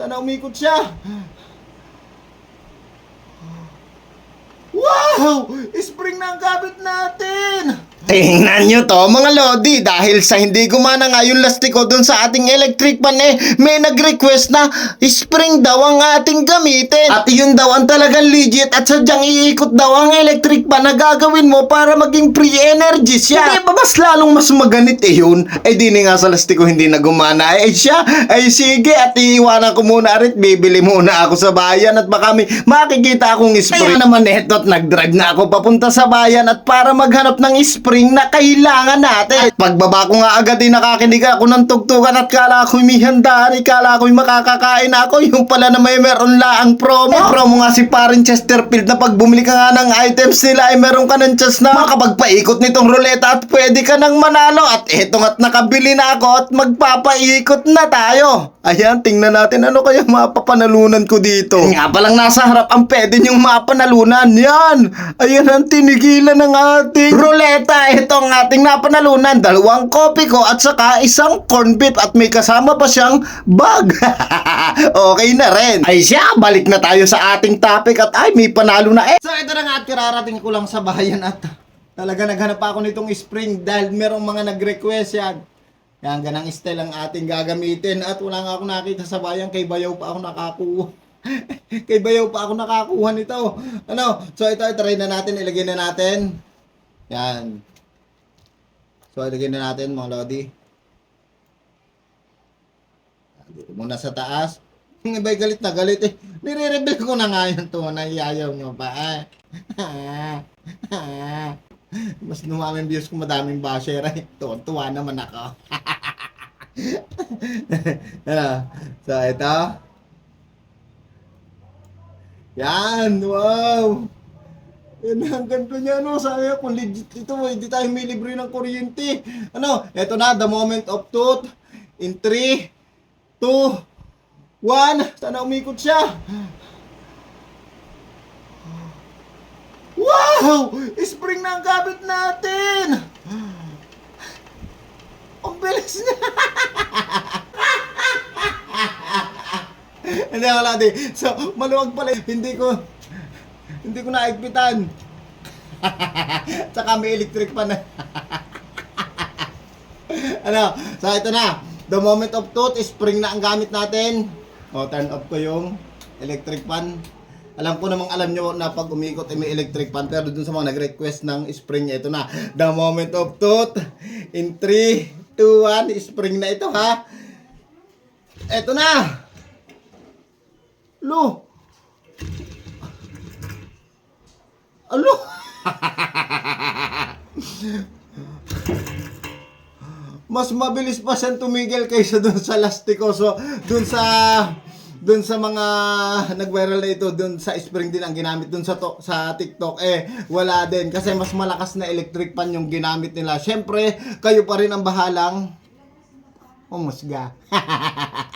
Sana umikot siya. Wow! Spring na ang kabit natin! Tingnan nyo to mga Lodi dahil sa hindi gumana nga yung lastiko dun sa ating electric pan eh may nag-request na spring daw ang ating gamitin. At yun daw ang talagang legit at sadyang iikot daw ang electric pan na gagawin mo para maging free energy siya. Hindi ba mas lalong mas maganit eh yun? Ay di nga sa lastiko hindi na gumana. Eh siya ay sige at iiwanan ko muna rin. Bibili muna ako sa bayan at baka may makikita akong spring. Kaya naman eto at nag-drive na ako papunta sa bayan at para maghanap ng spring na kailangan natin. At pagbaba ko nga agad ay nakakinig ako ng tugtugan at kala ko'y may handaan, ay kala ko'y makakakain ako. Yung pala na may meron laang promo. Eh, promo nga si Parin Chesterfield na pag bumili ka nga ng items nila ay meron ka ng chance na makapagpaikot nitong ruleta at pwede ka nang manalo. At eto nga't nakabili na ako at magpapaikot na tayo. Ayan, tingnan natin ano kaya mapapanalunan ko dito. Eh, nga palang nasa harap ang pwede niyong mapanalunan. Yan! Ayan ang tinigilan ng ating ruleta. Ito ang ating napanalunan. Dalawang kopi ko at saka isang corn beef at may kasama pa siyang bag. okay na rin. Ay siya, balik na tayo sa ating topic at ay may panalo na eh. So ito na nga at kararating ko lang sa bayan at talaga naghanap ako nitong spring dahil merong mga nag-request yan. Yan, ganang style ang ating gagamitin at wala nga ako nakita sa bayan kay Bayaw pa ako nakakuha. kay Bayaw pa ako nakakuha nito. Ano? So ito, try na natin, ilagay na natin. Yan. So ilagay na natin mga lodi. Dito muna sa taas. Yung iba'y galit na galit eh. Nire-reveal ko na nga yun to na iyayaw nyo pa eh. Mas dumaming views ko madaming basher eh. Tuwan-tuwa naman ako. Ah, so ito. Yan, wow! Yan ang ganito niya, no? Sabi ko, kung legit ito, hindi tayo may libre ng kuryente. Ano, eto na, the moment of truth. In 3, 2, 1. Sana umikot siya. Wow! Spring na ang gamit natin! Ang bilis niya! Hindi ako lati. So, maluwag pala. Hindi ko, hindi ko naigpitan. Tsaka may electric pa na. ano? So, ito na. The moment of truth, spring na ang gamit natin. O, turn off ko yung electric fan. Alam ko namang alam nyo na pag umikot ay may electric fan. Pero dun sa mga nag-request ng spring, ito na. The moment of truth. In 3, 2, 1, spring na ito ha. Ito na. Lo. Alo. Mas mabilis pa siyang tumigil kaysa dun sa lastiko. So, dun sa dun sa mga nag-viral na ito, dun sa spring din ang ginamit dun sa to, sa TikTok eh wala din kasi mas malakas na electric pan yung ginamit nila. Syempre, kayo pa rin ang bahalang umusga.